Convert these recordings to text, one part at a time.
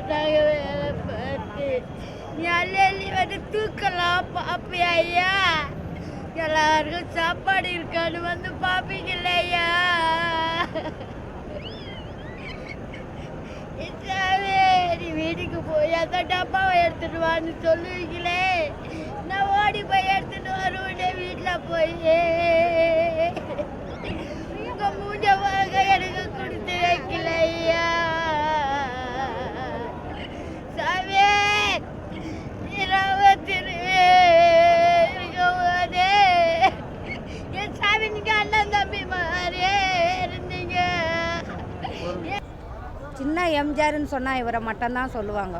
பத்து நாங்க வேலை பார்த்து வந்து தூக்கலாம் பாப்பியா ஐயா எல்லாருக்கும் சாப்பாடு இருக்கான்னு வந்து பாப்பீங்கல்ல ஐயா நீ வீட்டுக்கு போய் அந்த டப்பாவை எடுத்துட்டு வான்னு சொல்லுவீங்களே நான் ஓடி போய் எடுத்துட்டு வருவேன் வீட்டில் போய் அண்ணன் தம்பி மாதிரியே இருந்தீங்க. சின்ன எம்ஜிஆர்னு சொன்னால் இவரை மட்டும்தான் சொல்லுவாங்க.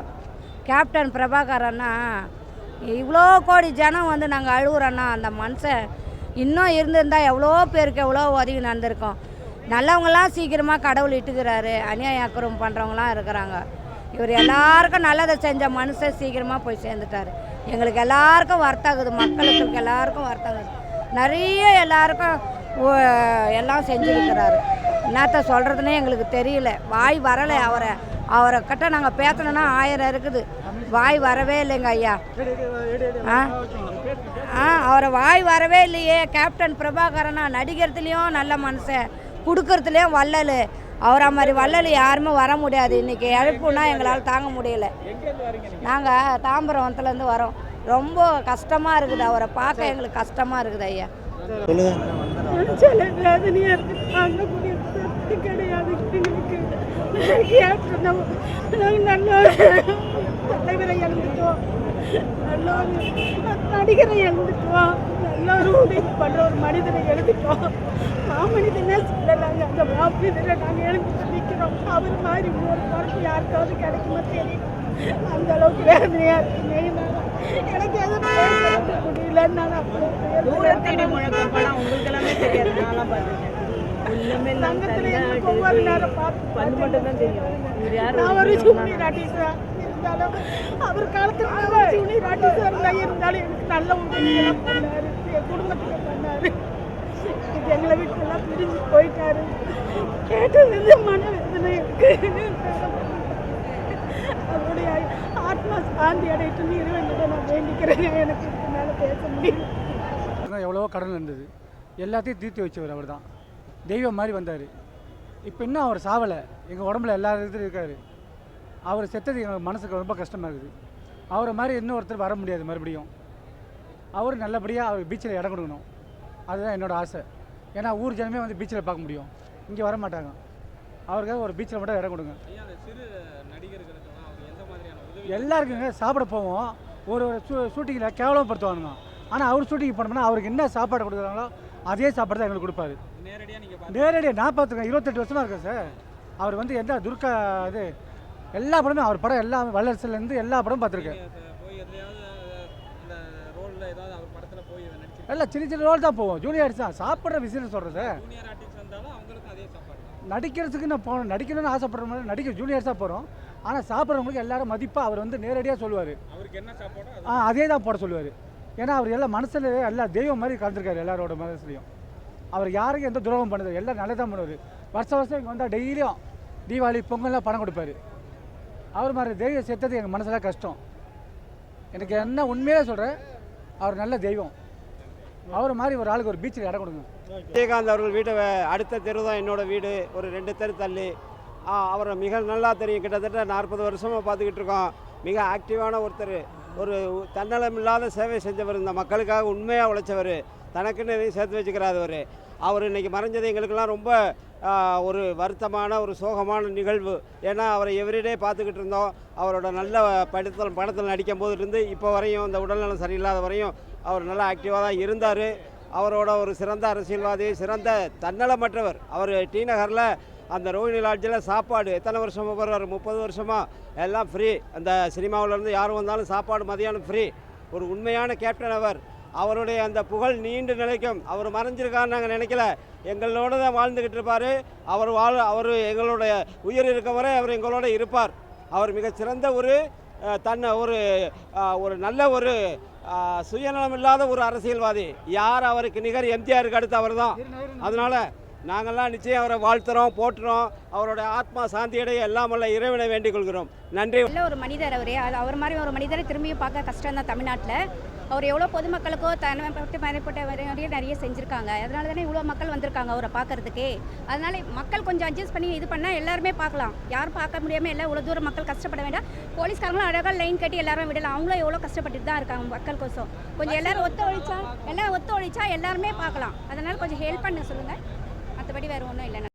கேப்டன் பிரபாகரன்னா இவ்வளோ கோடி ஜனம் வந்து நாங்கள் அழுகுறோன்னா அந்த மனுஷன் இன்னும் இருந்திருந்தால் எவ்வளோ பேருக்கு எவ்வளோ உதவி நடந்திருக்கோம். நல்லவங்களாம் சீக்கிரமாக கடவுள் இட்டுக்கிறாரு. அநியாய அக்கிரம் பண்ணுறவங்களாம் இருக்கிறாங்க. இவர் எல்லாருக்கும் நல்லதை செஞ்ச மனுஷன் சீக்கிரமாக போய் சேர்ந்துட்டார். எங்களுக்கு எல்லாருக்கும் வர்த்தாகுது மக்களுக்கு எல்லாருக்கும் வர்த்தாகுது நிறைய எல்லாருக்கும் எல்லாம் செஞ்சுருக்கிறாரு. என்னத்த சொல்கிறதுனே எங்களுக்கு தெரியல. வாய் வரலை அவரை. அவரை கிட்ட நாங்கள் பேசணுன்னா ஆயிரம் இருக்குது. வாய் வரவே இல்லைங்க ஐயா. ஆ? ஆ அவரை வாய் வரவே இல்லையே. கேப்டன் பிரபாகரனா நடிக்கிறதுலேயும் நல்ல மனுஷன். கொடுக்கறதுலேயும் வள்ளல் அவரை மாதிரி வள்ளல் யாருமே வர முடியாது. இன்றைக்கி இழப்புனா எங்களால் தாங்க முடியல. நாங்கள் தாம்பரத்துலேருந்து வரோம். ரொம்ப கஷ்டமாக இருக்குது. அவரை பார்க்க எங்களுக்கு கஷ்டமாக இருக்குது ஐயா. சில வேதனையாக இருக்குது தாங்கக்கூடிய சக்தி கிடையாது. எங்களுக்கு கேப்டன் நாங்கள் நல்ல தலைவரை இழந்துட்டோம். நல்ல ஒரு நடிகரை இழந்துட்டோம். நல்ல ஒரு உதவி பண்ணுற ஒரு மனிதனை எழுதிட்டோம் மாமனிதனே சொல்லலாங்க? அந்த மாமனிதரை நாங்கள் எழுந்து நிற்கிறோம். அவர் மாதிரி ஒரு பொறுப்பு யாருக்காவது கிடைக்குமா தெரியும் அந்த அளவுக்கு வேதனையா இருக்கு. மெயினாக எனக்கு எதுவும் பேச முடியல நான் அவ்வளோ தெரியாது நான்லாம் பார்த்துருக்கேன். ஒண்ணுமே இல்லாம சங்கத்துல தனியா எனக்கு ஒவ்வொரு நேரம் பார்த்து பண்ணு மட்டும் தான் தெரியும். இவர் யார் நான் ஒரு ஜூனியர் ஆர்டிஸ்டா இருந்தாலும் அவர் காலத்துல இருந்தா இருந்தாலும் எனக்கு நல்ல உதவியெல்லாம் பண்ணாரு. என் குடும்பத்துக்கு பண்ணாரு. இன்னைக்கு எங்களை விட்டு எல்லாம் பிரிஞ்சு போயிட்டாரு. கேட்டது மன வேதனை இருக்கு அவருடைய ஆத்மா சாந்தி அடையட்டும் இறைவனிடம் நான் வேண்டிக்கிறேன். எனக்கு மேல பேச முடியல. தான் எவ்வளவோ கடன் இருந்தது. எல்லாத்தையும் தீர்த்து வச்சவர் அவர் தான் தெய்வம் மாதிரி வந்தார். இப்போ இன்னும் அவர் சாவலை. எங்கள் உடம்புல எல்லா இதுலையும் இருக்கார். அவர் செத்தது எங்கள் மனசுக்கு ரொம்ப கஷ்டமாக இருக்குது அவரை மாதிரி இன்னும் ஒருத்தர் வர முடியாது மறுபடியும். அவர் நல்லபடியாக அவர் பீச்சில் இடம் கொடுக்கணும். அதுதான் என்னோட ஆசை. ஏன்னா ஊர் ஜனமே வந்து பீச்சில் பார்க்க முடியும். இங்கே வர மாட்டாங்க. அவருக்காக ஒரு பீச்சில் மட்டும் இடம் கொடுங்க. எல்லாருக்குங்க சாப்பிட போவோம். ஒரு ஒரு ஷூ ஷூட்டிங்கில் கேவலப்படுத்துவானுங்க. ஆனால் அவர் ஷூட்டிங் பண்ணோம்னா அவருக்கு என்ன சாப்பாடு கொடுக்குறாங்களோ அதே சாப்பாடு தான் எங்களுக்கு கொடுப்பாரு. நேரடியாக நான் பார்த்துருக்கேன் இருபத்தெட்டு வருஷமாக இருக்கேன் சார். அவர் வந்து எந்த துர்கா இது எல்லா படமும் அவர் படம் எல்லா வல்லரசுலேருந்து எல்லா படமும் பார்த்துருக்கேன் எல்லாம் சின்ன சின்ன ரோல் தான் போவோம். ஜூனியர்ஸ் தான். சாப்பிட்ற விஷயம் சொல்கிறது நடிக்கிறதுக்கு நான் போகணும். நடிக்கணும்னு ஆசைப்படுற மாதிரி நடிக்க ஜூனியர்ஸாக போகிறோம் ஆனால் சாப்பிட்றவங்களுக்கு எல்லாரும் மதிப்பாக அவர் வந்து நேரடியாக சொல்லுவார். ஆ அதே தான் போட சொல்லுவார். ஏன்னா அவர் எல்லாம் மனசில் எல்லா தெய்வம் மாதிரி கலந்துருக்காரு எல்லாரோட மனசுலையும். அவர் யாருக்கும் எந்த துரோகம் பண்ணுது எல்லாம் நல்லதான் பண்ணுவார். வருஷம் வருஷம் இங்கே வந்தால் டெய்லியும் தீபாவளி பொங்கல்லாம் பணம் கொடுப்பாரு. அவர் மாதிரி தெய்வம் சேர்த்தது எங்கள் மனசில் கஷ்டம். எனக்கு என்ன உண்மையாக சொல்கிறேன் அவர் நல்ல தெய்வம். அவர் மாதிரி ஒரு ஆளுக்கு ஒரு பீச்சில் இடம் கொடுங்க. விஜயகாந்த் அவர்கள் வீட்டை அடுத்த தெரு தான் என்னோட வீடு. ஒரு ரெண்டு தெரு தள்ளி. அவரை மிக நல்லா தெரியும். கிட்டத்தட்ட நாற்பது வருஷமாக பார்த்துக்கிட்டு இருக்கோம். மிக ஆக்டிவான ஒருத்தர். ஒரு தன்னலம் இல்லாத சேவை செஞ்சவர் இந்த மக்களுக்காக உண்மையாக உழைச்சவர் தனக்குன்னு எதையும் சேர்த்து வச்சுக்கிறாதவர். அவர் இன்னைக்கு மறைஞ்சது எங்களுக்கெல்லாம் ரொம்ப ஒரு வருத்தமான ஒரு சோகமான நிகழ்வு. ஏன்னா அவரை எவரிடே பார்த்துக்கிட்டு இருந்தோம். அவரோட நல்ல படத்தில் படத்தில் நடிக்கும் போதுலேருந்து இப்போ வரையும் இந்த உடல்நலம் சரியில்லாத வரையும் அவர் நல்லா ஆக்டிவாக தான் இருந்தார். அவரோட ஒரு சிறந்த அரசியல்வாதி சிறந்த தன்னலமற்றவர். அவர் டி நகரில் அந்த ரோஹிணி லாட்ஜில் சாப்பாடு. எத்தனை வருஷமாக போகிறார் முப்பது வருஷமாக எல்லாம் ஃப்ரீ அந்த சினிமாவிலேருந்து யார் வந்தாலும் சாப்பாடு மதியானம் ஃப்ரீ ஒரு உண்மையான கேப்டன் அவர். அவருடைய அந்த புகழ் நீண்டு நிலைக்கும். அவர் மறைஞ்சிருக்கான்னு நாங்கள் நினைக்கல. எங்களோட தான் வாழ்ந்துக்கிட்டு இருப்பார். அவர் வாழ் அவர் எங்களுடைய உயிர் இருக்க வரை அவர் எங்களோட இருப்பார். அவர் மிகச்சிறந்த ஒரு தன்னை ஒரு ஒரு நல்ல ஒரு சுயநலம் இல்லாத ஒரு அரசியல்வாதி. யார் அவருக்கு நிகர் எம்ஜிஆருக்கு அடுத்து அவர் தான் அதனால் நாங்கள்லாம் நிச்சயம் அவரை வாழ்த்துறோம் போற்றுறோம். அவரோட ஆத்மா சாந்தியடைய எல்லாம் வல்ல இறைவனை வேண்டிக் கொள்கிறோம். நன்றி. நல்ல ஒரு மனிதர் அவரே. அது அவர் மாதிரி ஒரு மனிதரை திரும்பியும் பார்க்க கஷ்டம் தான் தமிழ்நாட்டில். அவர் எவ்வளோ பொதுமக்களுக்கோ தனிப்பட்டு மறைப்பட்ட நிறைய நிறைய செஞ்சுருக்காங்க. அதனால தானே இவ்வளோ மக்கள் வந்திருக்காங்க அவரை பார்க்கறதுக்கே. அதனால மக்கள் கொஞ்சம் அட்ஜஸ்ட் பண்ணி இது பண்ணால் எல்லாருமே பார்க்கலாம். யாரும் பார்க்க முடியாமல் எல்லாம் இவ்வளோ தூரம் மக்கள் கஷ்டப்பட வேண்டாம். போலீஸ்காரங்களும் அழகாக லைன் கட்டி எல்லாரும் விடலாம். அவங்களும் எவ்வளோ கஷ்டப்பட்டுட்டு தான் இருக்காங்க மக்கள் கோசம் கொஞ்சம் எல்லாரும் ஒத்துழைச்சா எல்லாம் ஒத்துழைச்சா எல்லாருமே பார்க்கலாம். அதனால் கொஞ்சம் ஹெல்ப் பண்ண சொல்லுங்கள் மற்றபடி வேறு ஒன்றும் இல்லை